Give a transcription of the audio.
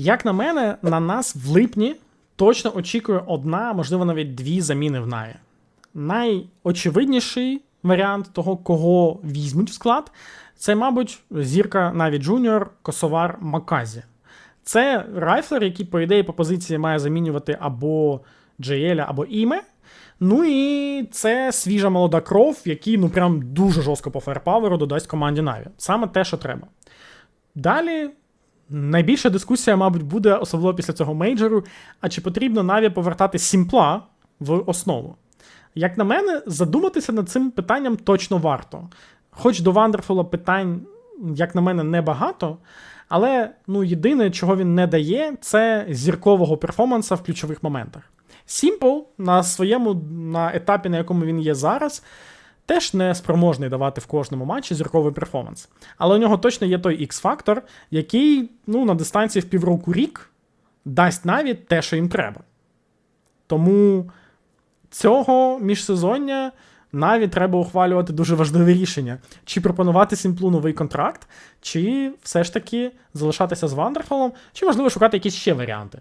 Як на мене, на нас в липні точно очікує одна, можливо, навіть дві заміни в Наві. Найочевидніший варіант того, кого візьмуть в склад, це, мабуть, зірка Наві Джуніор Косовар Маказі. Це райфлер, який, по ідеї, по позиції має замінювати або JL, або Іме. Ну і це свіжа молода кров, який ну прям дуже жорстко по фаєрпаверу додасть команді Наві. Саме те, що треба. Далі найбільша дискусія, мабуть, буде, особливо після цього мейджору, а чи потрібно Наві повертати сімпла в основу. Як на мене, задуматися над цим питанням точно варто. Хоч до Вандерфула питань, як на мене, небагато, але ну, єдине, чого він не дає, це зіркового перформанса в ключових моментах. Сімпл на своєму на етапі, на якому він є зараз, теж не спроможний давати в кожному матчі зірковий перформанс. Але у нього точно є той X-фактор, який ну, на дистанції в півроку рік дасть навіть те, що їм треба. Тому цього міжсезоння навіть треба ухвалювати дуже важливе рішення: чи пропонувати Сімплу новий контракт, чи все ж таки залишатися з Вандерфолом, чи можливо шукати якісь ще варіанти.